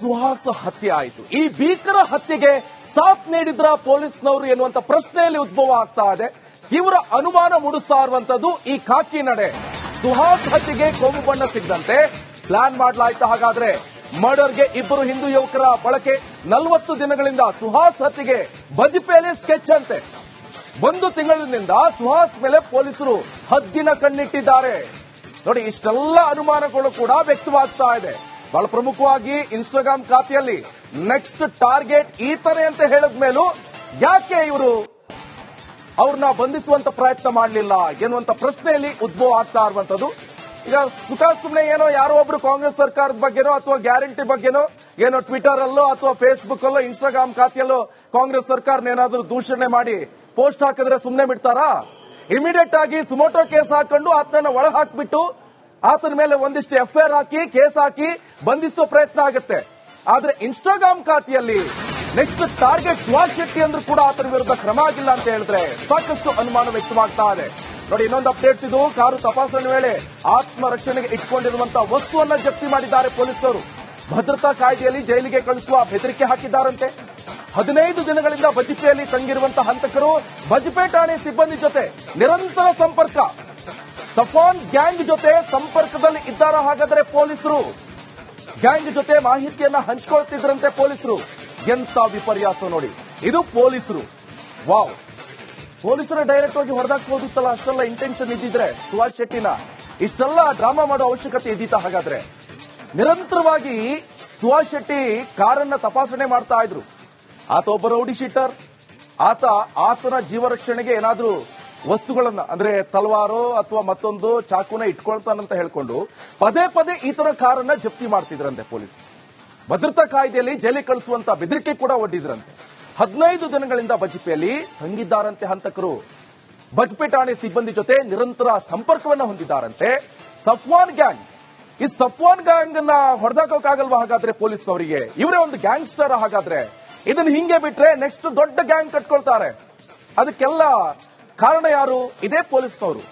ಸುಹಾಸ್ ಹತ್ಯೆ ಆಯಿತು. ಈ ಭೀಕರ ಹತ್ಯೆಗೆ ಸಾಥ್ ನೀಡಿದ್ರ ಪೊಲೀಸ್ನವರು ಎನ್ನುವಂತ ಪ್ರಶ್ನೆಯಲ್ಲಿ ಉದ್ಭವ ಆಗ್ತಾ ಇದೆ. ತೀವ್ರ ಅನುಮಾನ ಮೂಡಿಸ್ತಾ ಇರುವಂತದ್ದು ಈ ಖಾಕಿ ನಡೆ. ಸುಹಾಸ್ ಹತ್ಯೆಗೆ ಕೋಮು ಬಣ್ಣ ಸಿಗದಂತೆ ಪ್ಲಾನ್ ಮಾಡಲಾಯಿತು. ಹಾಗಾದ್ರೆ ಮರ್ಡರ್ಗೆ ಇಬ್ಬರು ಹಿಂದೂ ಯುವಕರ ಬಳಕೆ ನಲವತ್ತು ದಿನಗಳಿಂದ ಸುಹಾಸ್ ಹತ್ಯೆಗೆ ಬಜಿಪೇಲೆ ಸ್ಕೆಚ್ ಅಂತೆ. ಒಂದು ತಿಂಗಳಿನಿಂದ ಸುಹಾಸ್ ಮೇಲೆ ಪೊಲೀಸರು ಹದ್ದಿನ ಕಣ್ಣಿಟ್ಟಿದ್ದಾರೆ. ನೋಡಿ, ಇಷ್ಟೆಲ್ಲ ಅನುಮಾನಗಳು ಕೂಡ ವ್ಯಕ್ತವಾಗ್ತಾ ಇದೆ. ಬಹಳ ಪ್ರಮುಖವಾಗಿ ಇನ್ಸ್ಟಾಗ್ರಾಮ್ ಖಾತೆಯಲ್ಲಿ ನೆಕ್ಸ್ಟ್ ಟಾರ್ಗೆಟ್ ಈ ತರ ಅಂತ ಹೇಳಿದ ಮೇಲೂ ಯಾಕೆ ಇವರು ಅವ್ರನ್ನ ಬಂಧಿಸುವಂತ ಪ್ರಯತ್ನ ಮಾಡಲಿಲ್ಲ? ಎನ್ನುವಂತ ಪ್ರಶ್ನೆಯಲ್ಲಿ ಉದ್ಭವ ಆಗ್ತಾ ಇರುವಂತದ್ದು ಈಗ ಸುಖ ಸುಮ್ಮನೆ ಏನೋ ಯಾರೋ ಒಬ್ರು ಕಾಂಗ್ರೆಸ್ ಸರ್ಕಾರದ ಬಗ್ಗೆನೋ ಅಥವಾ ಗ್ಯಾರಂಟಿ ಬಗ್ಗೆನೋ ಏನೋ ಟ್ವಿಟರ್ ಅಲ್ಲೋ ಅಥವಾ ಫೇಸ್ಬುಕ್ ಅಲ್ಲೋ ಇನ್ಸ್ಟಾಗ್ರಾಮ್ ಖಾತೆಯಲ್ಲೋ ಕಾಂಗ್ರೆಸ್ ಸರ್ಕಾರನ ಏನಾದ್ರೂ ದೂಷಣೆ ಮಾಡಿ ಪೋಸ್ಟ್ ಹಾಕಿದ್ರೆ ಸುಮ್ಮನೆ ಬಿಡ್ತಾರಾ? ಇಮಿಡಿಯೇಟ್ ಆಗಿ ಸುಮೋಟೋ ಕೇಸ್ ಹಾಕೊಂಡು ಆತನ ಒಳ ಹಾಕ್ಬಿಟ್ಟು ಆತನ ಮೇಲೆ ಒಂದಿಷ್ಟು ಎಫ್ಐಆರ್ ಹಾಕಿ, ಕೇಸ್ ಹಾಕಿ ಬಂಧಿಸುವ ಪ್ರಯತ್ನ ಆಗುತ್ತೆ. ಆದ್ರೆ ಇನ್ಸ್ಟಾಗ್ರಾಮ್ ಖಾತೆಯಲ್ಲಿ ನೆಕ್ಸ್ಟ್ ಟಾರ್ಗೆಟ್ ಸುಹಾಸ್ ಶೆಟ್ಟಿ ಅಂದ್ರೂ ಕೂಡ ಆತನ ವಿರುದ್ಧ ಕ್ರಮ ಆಗಿಲ್ಲ ಅಂತ ಹೇಳಿದ್ರೆ ಸಾಕಷ್ಟು ಅನುಮಾನ ವ್ಯಕ್ತವಾಗ್ತಾ ಇದೆ. ನೋಡಿ, ಇನ್ನೊಂದು ಅಪ್ಡೇಟ್ಸ್ ಇದು. ಕಾರು ತಪಾಸಣೆ ವೇಳೆ ಆತ್ಮರಕ್ಷಣೆಗೆ ಇಟ್ಕೊಂಡಿರುವಂತಹ ವಸ್ತುವನ್ನ ಜಪ್ತಿ ಮಾಡಿದ್ದಾರೆ ಪೊಲೀಸರು. ಭದ್ರತಾ ಕಾಯ್ದೆಯಲ್ಲಿ ಜೈಲಿಗೆ ಕಳಿಸುವ ಬೆದರಿಕೆ ಹಾಕಿದ್ದಾರಂತೆ. ಹದಿನೈದು ದಿನಗಳಿಂದ ಬಜಪೆಯಲ್ಲಿ ತಂಗಿರುವಂತಹ ಹಂತಕರು ಬಜಪೆ ಠಾಣೆ ಸಿಬ್ಬಂದಿ ಜೊತೆ ನಿರಂತರ ಸಂಪರ್ಕ. ಸಫಾನ್ ಗ್ಯಾಂಗ್ ಜೊತೆ ಸಂಪರ್ಕದಲ್ಲಿ ಇದ್ದಾರ ಹಾಗಾದರೆ ಪೊಲೀಸರು? ಗ್ಯಾಂಗ್ ಜೊತೆ ಮಾಹಿತಿಯನ್ನ ಹಂಚಿಕೊಳ್ತಿದ್ರಂತೆ ಪೊಲೀಸರು. ಎಂತ ವಿಪರ್ಯಾಸ ನೋಡಿ. ಇದು ಪೊಲೀಸರು. ವಾವ್. ಪೊಲೀಸರ ಡೈರೆಕ್ಟ್ ಆಗಿ ಹೊಡೆದಾಕೋದಿತ್ತಲ್ಲ ಅಷ್ಟೆಲ್ಲ ಇಂಟೆನ್ಷನ್ ಇದ್ದಿದ್ರೆ ಸುಭಾಷ್ ಶೆಟ್ಟಿನ. ಇಷ್ಟೆಲ್ಲ ಡ್ರಾಮಾ ಮಾಡೋ ಅವಶ್ಯಕತೆ ಇದ್ದಿತ್ತ ಹಾಗಾದ್ರೆ. ನಿರಂತರವಾಗಿ ಸುಭಾಷ್ ಶೆಟ್ಟಿ ಕಾರನ್ನ ತಪಾಸಣೆ ಮಾಡ್ತಾ ಇದ್ರು. ಆತ ಒಬ್ಬ ರೌಡಿ ಆತ, ಆತನ ಜೀವ ರಕ್ಷಣೆಗೆ ಏನಾದ್ರೂ ವಸ್ತುಗಳನ್ನ, ಅಂದ್ರೆ ತಲವಾರು ಅಥವಾ ಮತ್ತೊಂದು ಚಾಕುನ ಇಟ್ಕೊಳ್ತಾನಂತ ಹೇಳ್ಕೊಂಡು ಪದೇ ಪದೇ ಈ ಈತನ ಕಾರನ್ನ ಜಪ್ತಿ ಮಾಡ್ತಿದ್ರಂತೆ ಪೊಲೀಸ್. ಭದ್ರತಾ ಕಾಯ್ದೆಯಲ್ಲಿ ಜೈಲಿಗೆ ಕಳಿಸುವಂತ ಬೆದರಿಕೆ ಕೂಡ ಒಡ್ಡಿದ್ರಂತೆ. ಹದಿನೈದು ದಿನಗಳಿಂದ ಬಜಪೆಯಲ್ಲಿ ತಂಗಿದ್ದಾರಂತೆ ಹಂತಕರು. ಬಜ್ಪೆ ಠಾಣೆ ಸಿಬ್ಬಂದಿ ಜೊತೆ ನಿರಂತರ ಸಂಪರ್ಕವನ್ನ ಹೊಂದಿದ್ದಾರಂತೆ. ಸಫ್ವಾನ್ ಗ್ಯಾಂಗ್. ಈ ಸಫ್ವಾನ್ ಗ್ಯಾಂಗ್ ಅನ್ನ ಹೊಡೆದಾಕೋಕಾಗಲ್ವಾ ಹಾಗಾದ್ರೆ ಪೊಲೀಸ್ನವರಿಗೆ? ಇವರೇ ಒಂದು ಗ್ಯಾಂಗ್ಸ್ಟರ್ ಹಾಗಾದ್ರೆ. ಇದನ್ನ ಹಿಂಗೆ ಬಿಟ್ರೆ ನೆಕ್ಸ್ಟ್ ದೊಡ್ಡ ಗ್ಯಾಂಗ್ ಕಟ್ಕೊಳ್ತಾರೆ. ಅದಕ್ಕೆಲ್ಲ ಕಾರಣ ಯಾರು? ಇದೇ ಪೊಲೀಸ್ನವರು.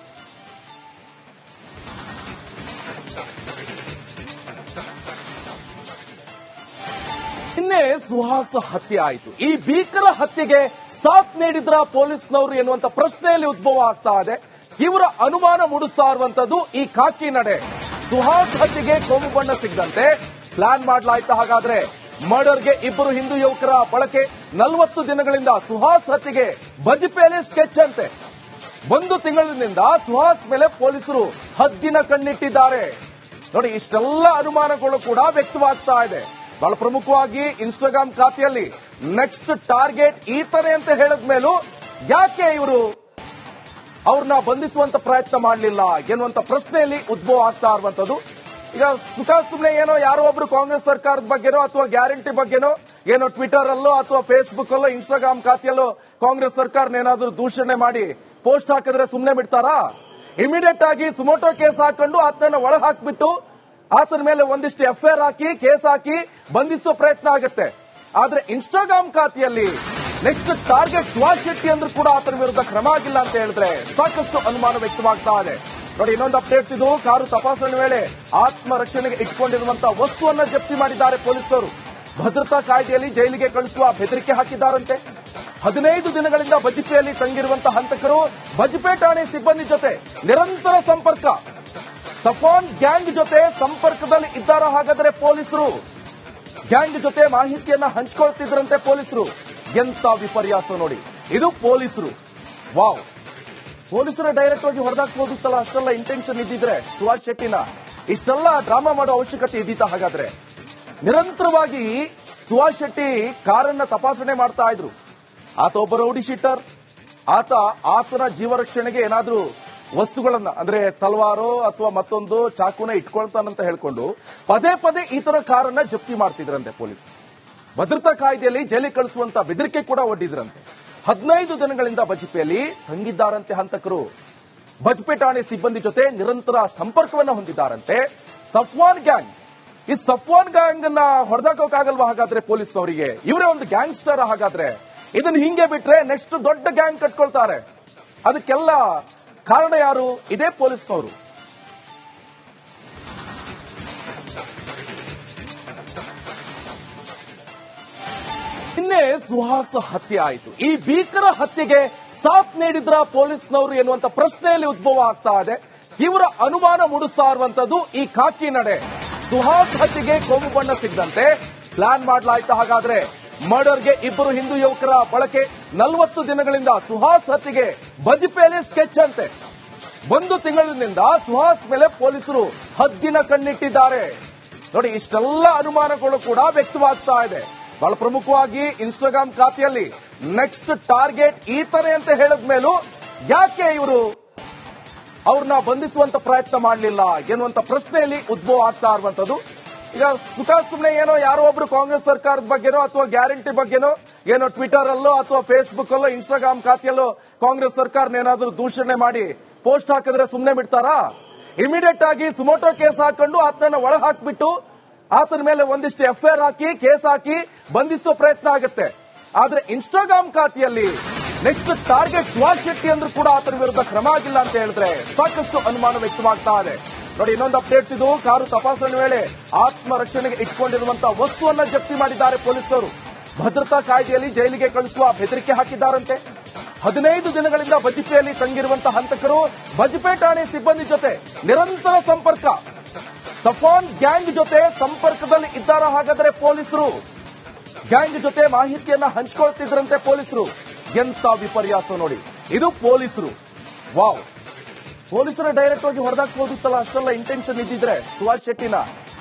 ನಿನ್ನೆ ಸುಹಾಸ್ ಹತ್ಯೆ ಆಯಿತು. ಈ ಭೀಕರ ಹತ್ಯೆಗೆ ಸಾಥ್ ನೀಡಿದ್ರ ಪೊಲೀಸ್ನವರು ಎನ್ನುವಂತ ಪ್ರಶ್ನೆಯಲ್ಲಿ ಉದ್ಭವ ಆಗ್ತಾ ಇದೆ. ತೀವ್ರ ಅನುಮಾನ ಮೂಡಿಸ್ತಾ ಇರುವಂತದ್ದು ಈ ಖಾಕಿ ನಡೆ. ಸುಹಾಸ್ ಹತ್ಯೆಗೆ ಕೋಮು ಬಣ್ಣ ಸಿಗದಂತೆ ಪ್ಲಾನ್ ಮಾಡಲಾಯ್ತಾ ಹಾಗಾದ್ರೆ ಮರ್ಡರ್ಗೆ ಇಬ್ಬರು ಹಿಂದೂ ಯುವಕರ ಬಳಕೆ ನಲವತ್ತು ದಿನಗಳಿಂದ ಸುಹಾಸ್ ಹತ್ಯೆಗೆ ಬಜಿಪೇಲೆ ಸ್ಕೆಚ್ ಅಂತೆ. ಒಂದು ತಿಂಗಳಿನಿಂದ ಸುಹಾಸ್ ಮೇಲೆ ಪೊಲೀಸರು ಹದ್ದಿನ ಕಣ್ಣಿಟ್ಟಿದ್ದಾರೆ. ನೋಡಿ, ಇಷ್ಟೆಲ್ಲ ಅನುಮಾನಗಳು ಕೂಡ ವ್ಯಕ್ತವಾಗ್ತಾ ಇದೆ. ಬಹಳ ಪ್ರಮುಖವಾಗಿ ಇನ್ಸ್ಟಾಗ್ರಾಮ್ ಖಾತೆಯಲ್ಲಿ ನೆಕ್ಸ್ಟ್ ಟಾರ್ಗೆಟ್ ಈತನೇ ಅಂತ ಹೇಳಿದ ಮೇಲೂ ಯಾಕೆ ಇವರು ಅವ್ರನ್ನ ಬಂಧಿಸುವಂತ ಪ್ರಯತ್ನ ಮಾಡಲಿಲ್ಲ ಎನ್ನುವಂತ ಪ್ರಶ್ನೆಯಲ್ಲಿ ಉದ್ಭವ ಆಗ್ತಾ ಇರುವಂತದ್ದು. ಈಗ ಸುಖ ಸುಮ್ಮನೆ ಏನೋ ಯಾರೋ ಒಬ್ರು ಕಾಂಗ್ರೆಸ್ ಸರ್ಕಾರದ ಬಗ್ಗೆನೋ ಅಥವಾ ಗ್ಯಾರಂಟಿ ಬಗ್ಗೆನೋ ಏನೋ ಟ್ವಿಟರ್ ಅಲ್ಲೋ ಅಥವಾ ಫೇಸ್ಬುಕ್ ಅಲ್ಲೋ ಇನ್ಸ್ಟಾಗ್ರಾಮ್ ಖಾತೆಯಲ್ಲೋ ಕಾಂಗ್ರೆಸ್ ಸರ್ಕಾರನ ಏನಾದ್ರೂ ದೂಷಣೆ ಮಾಡಿ ಪೋಸ್ಟ್ ಹಾಕಿದ್ರೆ ಸುಮ್ಮನೆ ಬಿಡ್ತಾರಾ? ಇಮಿಡಿಯೇಟ್ ಆಗಿ ಸುಮೋಟೋ ಕೇಸ್ ಹಾಕೊಂಡು ಆತನ ಒಳ ಹಾಕ್ಬಿಟ್ಟು ಆತನ ಮೇಲೆ ಒಂದಿಷ್ಟು ಎಫ್ಐಆರ್ ಹಾಕಿ, ಕೇಸ್ ಹಾಕಿ ಬಂಧಿಸೋ ಪ್ರಯತ್ನ ಆಗುತ್ತೆ. ಆದ್ರೆ ಇನ್ಸ್ಟಾಗ್ರಾಮ್ ಖಾತೆಯಲ್ಲಿ ನೆಕ್ಸ್ಟ್ ಟಾರ್ಗೆಟ್ ಸುಭಾಷ್ ಶೆಟ್ಟಿ ಅಂದ್ರೂ ಕೂಡ ಆತನ ವಿರುದ್ಧ ಕ್ರಮ ಆಗಿಲ್ಲ ಅಂತ ಹೇಳಿದ್ರೆ ಸಾಕಷ್ಟು ಅನುಮಾನ ವ್ಯಕ್ತವಾಗ್ತಾ ಇದೆ. ನೋಡಿ, ಇನ್ನೊಂದು ಅಪ್ಡೇಟ್ಸ್ ಇದು. ಕಾರು ತಪಾಸಣೆ ವೇಳೆ ಆತ್ಮರಕ್ಷಣೆಗೆ ಇಟ್ಕೊಂಡಿರುವಂತಹ ವಸ್ತುವನ್ನ ಜಪ್ತಿ ಮಾಡಿದ್ದಾರೆ ಪೊಲೀಸರು. ಭದ್ರತಾ ಕಾಯ್ದೆಯಲ್ಲಿ ಜೈಲಿಗೆ ಕಳಿಸುವ ಬೆದರಿಕೆ ಹಾಕಿದ್ದಾರಂತೆ. ಹದಿನೈದು ದಿನಗಳಿಂದ ಬಜಿಪೆಯಲ್ಲಿ ತಂಗಿರುವಂತಹ ಹಂತಕರು ಬಜಿಪೆ ಠಾಣೆ ಸಿಬ್ಬಂದಿ ಜೊತೆ ನಿರಂತರ ಸಂಪರ್ಕ. ಸಫಾನ್ ಗ್ಯಾಂಗ್ ಜೊತೆ ಸಂಪರ್ಕದಲ್ಲಿ ಇದ್ದಾರ ಹಾಗಾದರೆ ಪೊಲೀಸರು? ಗ್ಯಾಂಗ್ ಜೊತೆ ಮಾಹಿತಿಯನ್ನ ಹಂಚಿಕೊಳ್ತಿದ್ರಂತೆ ಪೊಲೀಸರು. ಎಂತ ವಿಪರ್ಯಾಸ ನೋಡಿ. ಇದು ಪೊಲೀಸರು. ವಾವ್. ಪೊಲೀಸರ ಡೈರೆಕ್ಟ್ ಆಗಿ ಹೊಡೆದಾಕ್ಬೋದಿತ್ತಲ್ಲ ಅಷ್ಟೆಲ್ಲ ಇಂಟೆನ್ಷನ್ ಇದ್ದಿದ್ರೆ ಸುಭಾಷ್ ಶೆಟ್ಟಿನ ಇಷ್ಟೆಲ್ಲ ಡ್ರಾಮಾ ಮಾಡೋ ಅವಶ್ಯಕತೆ ಇದ್ದಿತ್ತ ಹಾಗಾದ್ರೆ? ನಿರಂತರವಾಗಿ ಸುಭಾಷ್ ಶೆಟ್ಟಿ ಕಾರನ್ನ ತಪಾಸಣೆ ಮಾಡ್ತಾ ಇದ್ರು. ಆತ ಒಬ್ಬ ರೌಡಿ ಶೀಟರ್. ಆತ, ಆತನ ಜೀವ ರಕ್ಷಣೆಗೆ ಏನಾದ್ರೂ ವಸ್ತುಗಳನ್ನ, ಅಂದ್ರೆ ತಲ್ವಾರೋ ಅಥವಾ ಮತ್ತೊಂದು ಚಾಕುನ ಇಟ್ಕೊಳ್ತಾನಂತ ಹೇಳ್ಕೊಂಡು ಪದೇ ಪದೇ ಈ ತರ ಕಾರನ್ನ ಜಪ್ತಿ ಮಾಡ್ತಿದ್ರಂತೆ ಪೊಲೀಸ್. ಭದ್ರತಾ ಕಾಯ್ದೆಯಲ್ಲಿ ಜೈಲಿಗೆ ಕಳಿಸುವಂತ ಬೆದರಿಕೆ ಕೂಡ ಒಡ್ಡಿದ್ರಂತೆ. ಹದಿನೈದು ದಿನಗಳಿಂದ ಬಜಪೆಯಲ್ಲಿ ತಂಗಿದ್ದಾರಂತೆ ಹಂತಕರು. ಬಜ್ಪೆ ಠಾಣೆ ಸಿಬ್ಬಂದಿ ಜೊತೆ ನಿರಂತರ ಸಂಪರ್ಕವನ್ನ ಹೊಂದಿದ್ದಾರಂತೆ. ಸಫ್ವಾನ್ ಗ್ಯಾಂಗ್. ಈ ಸಫ್ವಾನ್ ಗ್ಯಾಂಗ್ ಅನ್ನ ಹೊಡೆದಾಕೋಕ್ಕಾಗಲ್ವಾ ಹಾಗಾದ್ರೆ ಪೊಲೀಸ್ನವರಿಗೆ? ಇವರೇ ಒಂದು ಗ್ಯಾಂಗ್ಸ್ಟರ್ ಹಾಗಾದ್ರೆ. ಇದನ್ನ ಹಿಂಗೆ ಬಿಟ್ರೆ ನೆಕ್ಸ್ಟ್ ದೊಡ್ಡ ಗ್ಯಾಂಗ್ ಕಟ್ಕೊಳ್ತಾರೆ. ಅದಕ್ಕೆಲ್ಲ ಕಾರಣ ಯಾರು? ಇದೇ ಪೊಲೀಸ್ನವರು. ನಿನ್ನೆ ಸುಹಾಸ್ ಹತ್ಯೆ ಆಯಿತು. ಈ ಭೀಕರ ಹತ್ಯೆಗೆ ಸಾಥ್ ನೀಡಿದ್ರ ಪೊಲೀಸ್ನವರು ಎನ್ನುವಂತ ಪ್ರಶ್ನೆಯಲ್ಲಿ ಉದ್ಭವ ಆಗ್ತಾ ಇದೆ. ತೀವ್ರ ಅನುಮಾನ ಮೂಡಿಸ್ತಾ ಇರುವಂತದ್ದು ಈ ಖಾಕಿ ನಡೆ. ಸುಹಾಸ್ ಹತ್ಯೆಗೆ ಕೋಮು ಬಣ್ಣ ಸಿಗದಂತೆ ಪ್ಲಾನ್ ಮಾಡಲಾಯಿತು. ಹಾಗಾದ್ರೆ ಮರ್ಡರ್ಗೆ ಇಬ್ಬರು ಹಿಂದೂ ಯುವಕರ ಬಳಕೆ ನಲವತ್ತು ದಿನಗಳಿಂದ ಸುಹಾಸ್ ಹತ್ಯೆಗೆ ಬಜಿಪೇಲಿ ಸ್ಕೆಚ್ ಅಂತೆ. ಒಂದು ತಿಂಗಳಿನಿಂದ ಸುಹಾಸ್ ಮೇಲೆ ಪೊಲೀಸರು ಹದ್ದಿನ ಕಣ್ಣಿಟ್ಟಿದ್ದಾರೆ. ನೋಡಿ, ಇಷ್ಟೆಲ್ಲ ಅನುಮಾನಗಳು ಕೂಡ ವ್ಯಕ್ತವಾಗ್ತಾ ಇದೆ. ಬಹಳ ಪ್ರಮುಖವಾಗಿ ಇನ್ಸ್ಟಾಗ್ರಾಮ್ ಖಾತೆಯಲ್ಲಿ ನೆಕ್ಸ್ಟ್ ಟಾರ್ಗೆಟ್ ಈ ತರ ಅಂತ ಹೇಳಿದ ಮೇಲೂ ಯಾಕೆ ಇವರು ಅವ್ರನ್ನ ಬಂಧಿಸುವಂತ ಪ್ರಯತ್ನ ಮಾಡಲಿಲ್ಲ? ಎನ್ನುವಂತ ಪ್ರಶ್ನೆಯಲ್ಲಿ ಉದ್ಭವ ಆಗ್ತಾ ಇರುವಂತದ್ದು ಈಗ ಸುಖ ಸುಮ್ಮನೆ ಏನೋ ಯಾರೋ ಒಬ್ರು ಕಾಂಗ್ರೆಸ್ ಸರ್ಕಾರದ ಬಗ್ಗೆನೋ ಅಥವಾ ಗ್ಯಾರಂಟಿ ಬಗ್ಗೆನೋ ಏನೋ ಟ್ವಿಟರ್ ಅಲ್ಲೋ ಅಥವಾ ಫೇಸ್ಬುಕ್ ಅಲ್ಲೋ ಇನ್ಸ್ಟಾಗ್ರಾಮ್ ಖಾತೆಯಲ್ಲೋ ಕಾಂಗ್ರೆಸ್ ಸರ್ಕಾರನ ಏನಾದ್ರೂ ದೂಷಣೆ ಮಾಡಿ ಪೋಸ್ಟ್ ಹಾಕಿದ್ರೆ ಸುಮ್ಮನೆ ಬಿಡ್ತಾರಾ? ಇಮಿಡಿಯೇಟ್ ಆಗಿ ಸುಮೋಟೋ ಕೇಸ್ ಹಾಕೊಂಡು ಆತನ ಒಳ ಹಾಕ್ಬಿಟ್ಟು ಆತನ ಮೇಲೆ ಒಂದಿಷ್ಟು ಎಫ್ಐಆರ್ ಹಾಕಿ, ಕೇಸ್ ಹಾಕಿ ಬಂಧಿಸುವ ಪ್ರಯತ್ನ ಆಗುತ್ತೆ. ಆದ್ರೆ ಇನ್ಸ್ಟಾಗ್ರಾಮ್ ಖಾತೆಯಲ್ಲಿ ನೆಕ್ಸ್ಟ್ ಟಾರ್ಗೆಟ್ ಸುಹಾಸ್ ಶೆಟ್ಟಿ ಅಂದ್ರೂ ಕೂಡ ಆತನ ವಿರುದ್ಧ ಕ್ರಮ ಆಗಿಲ್ಲ ಅಂತ ಹೇಳಿದ್ರೆ ಸಾಕಷ್ಟು ಅನುಮಾನ ವ್ಯಕ್ತವಾಗ್ತಾ ಇದೆ. ನೋಡಿ, ಇನ್ನೊಂದು ಅಪ್ಡೇಟ್ಸ್ ಇದು. ಕಾರು ತಪಾಸಣೆ ವೇಳೆ ಆತ್ಮರಕ್ಷಣೆಗೆ ಇಟ್ಕೊಂಡಿರುವಂತಹ ವಸ್ತುವನ್ನ ಜಪ್ತಿ ಮಾಡಿದ್ದಾರೆ ಪೊಲೀಸರು. ಭದ್ರತಾ ಕಾಯ್ದೆಯಲ್ಲಿ ಜೈಲಿಗೆ ಕಳಿಸುವ ಬೆದರಿಕೆ ಹಾಕಿದ್ದಾರಂತೆ. ಹದಿನೈದು ದಿನಗಳಿಂದ ಬಜಪೆಯಲ್ಲಿ ತಂಗಿರುವಂತಹ ಹಂತಕರು ಬಜಪೆ ಠಾಣೆ ಸಿಬ್ಬಂದಿ ಜೊತೆ ನಿರಂತರ ಸಂಪರ್ಕ. ಸಫಾನ್ ಗ್ಯಾಂಗ್ ಜೊತೆ ಸಂಪರ್ಕದಲ್ಲಿ ಇದ್ದಾರ ಹಾಗಾದರೆ ಪೊಲೀಸರು? ಗ್ಯಾಂಗ್ ಜೊತೆ ಮಾಹಿತಿಯನ್ನ ಹಂಚಿಕೊಳ್ತಿದ್ರಂತೆ ಪೊಲೀಸರು. ಎಂತ ವಿಪರ್ಯಾಸ ನೋಡಿ. ಇದು ಪೊಲೀಸರು. ವಾವ್. ಪೊಲೀಸರ ಡೈರೆಕ್ಟ್ ಆಗಿ ಹೊಡೆದಾಕೋದಿತ್ತಲ್ಲ ಅಷ್ಟೆಲ್ಲ ಇಂಟೆನ್ಷನ್ ಇದ್ದಿದ್ರೆ ಸುಭಾಷ್ ಶೆಟ್ಟಿನ.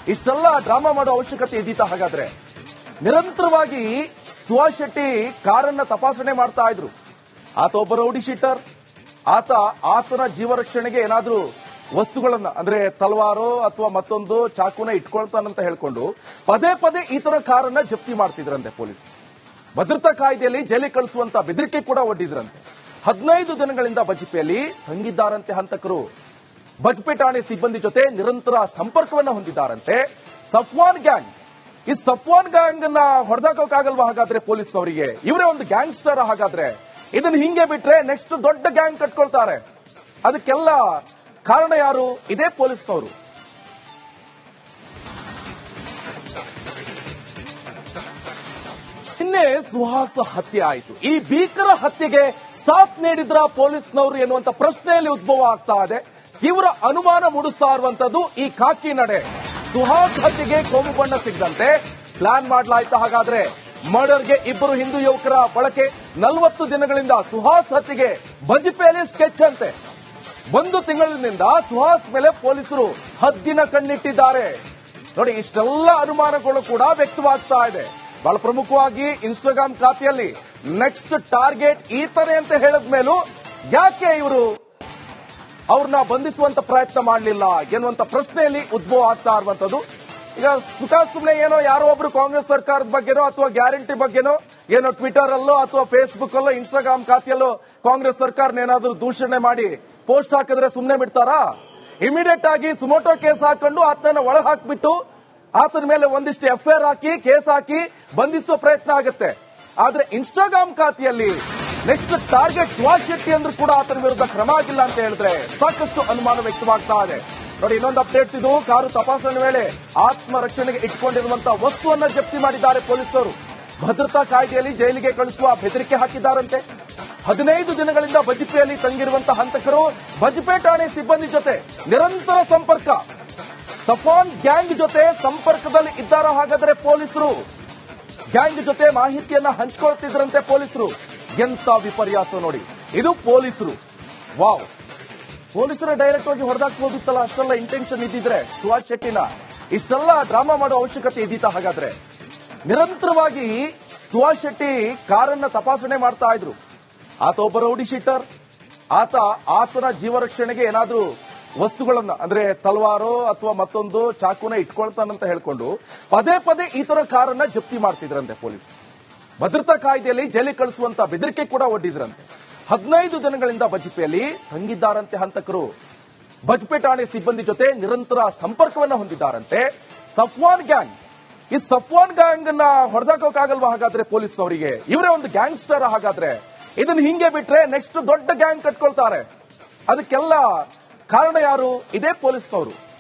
ಇಷ್ಟೆಲ್ಲ ಡ್ರಾಮಾ ಮಾಡೋ ಅವಶ್ಯಕತೆ ಇದ್ದಿತ್ತ ಹಾಗಾದ್ರೆ. ನಿರಂತರವಾಗಿ ಸುಭಾಷ್ ಶೆಟ್ಟಿ ಕಾರನ್ನ ತಪಾಸಣೆ ಮಾಡ್ತಾ ಇದ್ರು. ಆತ ಒಬ್ಬ ರೌಡಿ ಆತ, ಆತನ ಜೀವ ರಕ್ಷಣೆಗೆ ಏನಾದ್ರೂ ವಸ್ತುಗಳನ್ನ, ಅಂದ್ರೆ ತಲವಾರು ಅಥವಾ ಮತ್ತೊಂದು ಚಾಕುನ ಇಟ್ಕೊಳ್ತಾನಂತ ಹೇಳ್ಕೊಂಡು ಪದೇ ಪದೇ ಈ ಈತನ ಕಾರನ್ನ ಜಪ್ತಿ ಮಾಡ್ತಿದ್ರಂತೆ ಪೊಲೀಸ್. ಭದ್ರತಾ ಕಾಯ್ದೆಯಲ್ಲಿ ಜೈಲಿಗೆ ಕಳಿಸುವಂತ ಬೆದರಿಕೆ ಕೂಡ ಒಡ್ಡಿದ್ರಂತೆ. ಹದಿನೈದು ದಿನಗಳಿಂದ ಬಜಪೆಯಲ್ಲಿ ತಂಗಿದ್ದಾರಂತೆ ಹಂತಕರು. ಬಜ್ಪೆ ಠಾಣೆ ಸಿಬ್ಬಂದಿ ಜೊತೆ ನಿರಂತರ ಸಂಪರ್ಕವನ್ನ ಹೊಂದಿದ್ದಾರಂತೆ. ಸಫ್ವಾನ್ ಗ್ಯಾಂಗ್. ಈ ಸಫ್ವಾನ್ ಗ್ಯಾಂಗ್ ಅನ್ನ ಹೊಡೆದಾಕೋಕಾಗಲ್ವಾ ಹಾಗಾದ್ರೆ ಪೊಲೀಸ್ನವರಿಗೆ? ಇವರೇ ಒಂದು ಗ್ಯಾಂಗ್ಸ್ಟರ್ ಹಾಗಾದ್ರೆ. ಇದನ್ನ ಹಿಂಗೆ ಬಿಟ್ರೆ ನೆಕ್ಸ್ಟ್ ದೊಡ್ಡ ಗ್ಯಾಂಗ್ ಕಟ್ಕೊಳ್ತಾರೆ. ಅದಕ್ಕೆಲ್ಲ ಕಾರಣ ಯಾರು? ಇದೇ ಪೊಲೀಸ್ನವರು. ನಿನ್ನೆ ಸುಹಾಸ ಹತ್ಯೆ ಆಯಿತು. ಈ ಭೀಕರ ಹತ್ಯೆಗೆ ಸಾಥ್ ನೀಡಿದ್ರ ಪೊಲೀಸ್ನವರು ಎನ್ನುವಂತ ಪ್ರಶ್ನೆಯಲ್ಲಿ ಉದ್ಭವ ಆಗ್ತಾ ಇದೆ. ತೀವ್ರ ಅನುಮಾನ ಮೂಡಿಸ್ತಾ ಇರುವಂತದ್ದು ಈ ಕಾಕಿ ನಡೆ. ಸುಹಾಸ್ ಹತ್ಯೆಗೆ ಕೋಮು ಬಣ್ಣ ಸಿಗದಂತೆ ಪ್ಲಾನ್ ಮಾಡಲಾಯ್ತು ಹಾಗಾದ್ರೆ ಮರ್ಡರ್ಗೆ ಇಬ್ಬರು ಹಿಂದೂ ಯುವಕರ ಬಳಕೆ ನಲವತ್ತು ದಿನಗಳಿಂದ ಸುಹಾಸ್ ಹತ್ಯೆಗೆ ಬಜಿಪೇಲಿ ಸ್ಕೆಚ್ ಅಂತೆ. ಒಂದು ತಿಂಗಳಿನಿಂದ ಸುಹಾಸ್ ಮೇಲೆ ಪೊಲೀಸರು ಹದ್ದಿನ ಕಣ್ಣಿಟ್ಟಿದ್ದಾರೆ. ನೋಡಿ, ಇಷ್ಟೆಲ್ಲ ಅನುಮಾನಗಳು ಕೂಡ ವ್ಯಕ್ತವಾಗ್ತಾ ಇದೆ. ಬಹಳ ಪ್ರಮುಖವಾಗಿ ಇನ್ಸ್ಟಾಗ್ರಾಮ್ ಖಾತೆಯಲ್ಲಿ ನೆಕ್ಸ್ಟ್ ಟಾರ್ಗೆಟ್ ಈತನೇ ಅಂತ ಹೇಳಿದ ಮೇಲೂ ಯಾಕೆ ಇವರು ಅವ್ರನ್ನ ಬಂಧಿಸುವಂತ ಪ್ರಯತ್ನ ಮಾಡಲಿಲ್ಲ? ಎನ್ನುವಂತ ಪ್ರಶ್ನೆಯಲ್ಲಿ ಉದ್ಭವ ಆಗ್ತಾ ಇರುವಂತದ್ದು ಈಗ ಸುಖ ಏನೋ ಯಾರೋ ಒಬ್ರು ಕಾಂಗ್ರೆಸ್ ಸರ್ಕಾರದ ಬಗ್ಗೆನೋ ಅಥವಾ ಗ್ಯಾರಂಟಿ ಬಗ್ಗೆನೋ ಏನೋ ಟ್ವಿಟರ್ ಅಲ್ಲೋ ಅಥವಾ ಫೇಸ್ಬುಕ್ ಅಲ್ಲೋ ಇನ್ಸ್ಟಾಗ್ರಾಮ್ ಖಾತೆಯಲ್ಲೋ ಕಾಂಗ್ರೆಸ್ ಸರ್ಕಾರ ಏನಾದರೂ ದೂಷಣೆ ಮಾಡಿ ಪೋಸ್ಟ್ ಹಾಕಿದ್ರೆ ಸುಮ್ಮನೆ ಬಿಡ್ತಾರಾ? ಇಮಿಡಿಯೇಟ್ ಆಗಿ ಸುಮೋಟೋ ಕೇಸ್ ಹಾಕೊಂಡು ಆತನ ಒಳ ಹಾಕ್ಬಿಟ್ಟು ಆತನ ಮೇಲೆ ಒಂದಿಷ್ಟು ಎಫ್ಐಆರ್ ಹಾಕಿ ಕೇಸ್ ಹಾಕಿ ಬಂಧಿಸುವ ಪ್ರಯತ್ನ ಆಗುತ್ತೆ. ಆದ್ರೆ ಇನ್ಸ್ಟಾಗ್ರಾಮ್ ಖಾತೆಯಲ್ಲಿ ನೆಕ್ಸ್ಟ್ ಟಾರ್ಗೆಟ್ ಸುಭಾಷ್ ಶೆಟ್ಟಿ ಅಂದ್ರೂ ಕೂಡ ಆತನ ವಿರುದ್ಧ ಕ್ರಮ ಆಗಿಲ್ಲ ಅಂತ ಹೇಳಿದ್ರೆ ಸಾಕಷ್ಟು ಅನುಮಾನ ವ್ಯಕ್ತವಾಗ್ತಾ ಇದೆ. ನೋಡಿ, ಇನ್ನೊಂದು ಅಪ್ಡೇಟ್ಸ್ ಇದು. ಕಾರು ತಪಾಸಣೆ ವೇಳೆ ಆತ್ಮರಕ್ಷಣೆಗೆ ಇಟ್ಕೊಂಡಿರುವಂತಹ ವಸ್ತುವನ್ನ ಜಪ್ತಿ ಮಾಡಿದ್ದಾರೆ ಪೊಲೀಸರು. ಭದ್ರತಾ ಕಾಯ್ದೆಯಲ್ಲಿ ಜೈಲಿಗೆ ಕಳಿಸುವ ಬೆದರಿಕೆ ಹಾಕಿದ್ದಾರಂತೆ. ಹದಿನೈದು ದಿನಗಳಿಂದ ಬಜಪೆಯಲ್ಲಿ ತಂಗಿರುವಂತಹ ಹಂತಕರು ಬಜಪೆ ಠಾಣೆ ಸಿಬ್ಬಂದಿ ಜೊತೆ ನಿರಂತರ ಸಂಪರ್ಕ. ಸಫಾನ್ ಗ್ಯಾಂಗ್ ಜೊತೆ ಸಂಪರ್ಕದಲ್ಲಿ ಇದ್ದಾರ ಹಾಗಾದ್ರೆ ಪೊಲೀಸರು? ಗ್ಯಾಂಗ್ ಜೊತೆ ಮಾಹಿತಿಯನ್ನ ಹಂಚ್ಕೊಳ್ತಿದ್ರಂತೆ ಪೊಲೀಸರು. ಎಂತ ವಿಪರ್ಯಾಸ ನೋಡಿ. ಇದು ಪೊಲೀಸರು. ವಾವ್. ಪೊಲೀಸರ ಡೈರೆಕ್ಟ್ ಆಗಿ ಹೊಡೆದಾಕ್ಬೋದಿತ್ತಲ್ಲ ಅಷ್ಟೆಲ್ಲ ಇಂಟೆನ್ಷನ್ ಇದ್ದಿದ್ರೆ ಸುಹಾಸ್ ಶೆಟ್ಟಿನ. ಇಷ್ಟೆಲ್ಲ ಡ್ರಾಮಾ ಮಾಡೋ ಅವಶ್ಯಕತೆ ಇದ್ದಿತ್ತ ಹಾಗಾದ್ರೆ? ನಿರಂತರವಾಗಿ ಸುಭಾಷ್ ಶೆಟ್ಟಿ ಕಾರನ್ನ ತಪಾಸಣೆ ಮಾಡ್ತಾ ಇದ್ರು. ಆತ ಒಬ್ಬ ರೌಡಿ ಶೀಟರ್ ಆತ, ಆತನ ಜೀವ ರಕ್ಷಣೆಗೆ ಏನಾದರೂ ವಸ್ತುಗಳನ್ನ, ಅಂದ್ರೆ ತಲವಾರು ಅಥವಾ ಮತ್ತೊಂದು ಚಾಕುನ ಇಟ್ಕೊಳ್ತಾನಂತ ಹೇಳ್ಕೊಂಡು ಪದೇ ಪದೇ ಈ ತರ ಕಾರನ್ನ ಜಪ್ತಿ ಮಾಡ್ತಿದ್ರಂತೆ ಪೊಲೀಸ್. ಭದ್ರತಾ ಕಾಯ್ದೆಯಲ್ಲಿ ಜೈಲಿ ಕಳಿಸುವಂತ ಬೆದರಿಕೆ ಕೂಡ ಒಡ್ಡಿದ್ರಂತೆ. ಹದಿನೈದು ದಿನಗಳಿಂದ ಬಜಪೆಯಲ್ಲಿ ತಂಗಿದ್ದಾರಂತೆ ಹಂತಕರು. ಬಜಪೆ ಠಾಣೆ ಸಿಬ್ಬಂದಿ ಜೊತೆ ನಿರಂತರ ಸಂಪರ್ಕವನ್ನ ಹೊಂದಿದ್ದಾರಂತೆ. ಸಫ್ವಾನ್ ಗ್ಯಾಂಗ್ ಈ ಸಫ್ವಾನ್ ಗ್ಯಾಂಗ್ ಅನ್ನ ಹೊಡೆದಾಕೋಕಾಗಲ್ವಾ ಹಾಗಾದ್ರೆ ಪೊಲೀಸ್ನವರಿಗೆ? ಇವರೇ ಒಂದು ಗ್ಯಾಂಗ್ಸ್ಟರ್ ಹಾಗಾದ್ರೆ. ಇದನ್ನ ಹಿಂಗೆ ಬಿಟ್ರೆ ನೆಕ್ಸ್ಟ್ ದೊಡ್ಡ ಗ್ಯಾಂಗ್ ಕಟ್ಕೊಳ್ತಾರೆ. ಅದಕ್ಕೆಲ್ಲ ಕಾರಣ ಯಾರು? ಇದೇ ಪೊಲೀಸ್ನವರು.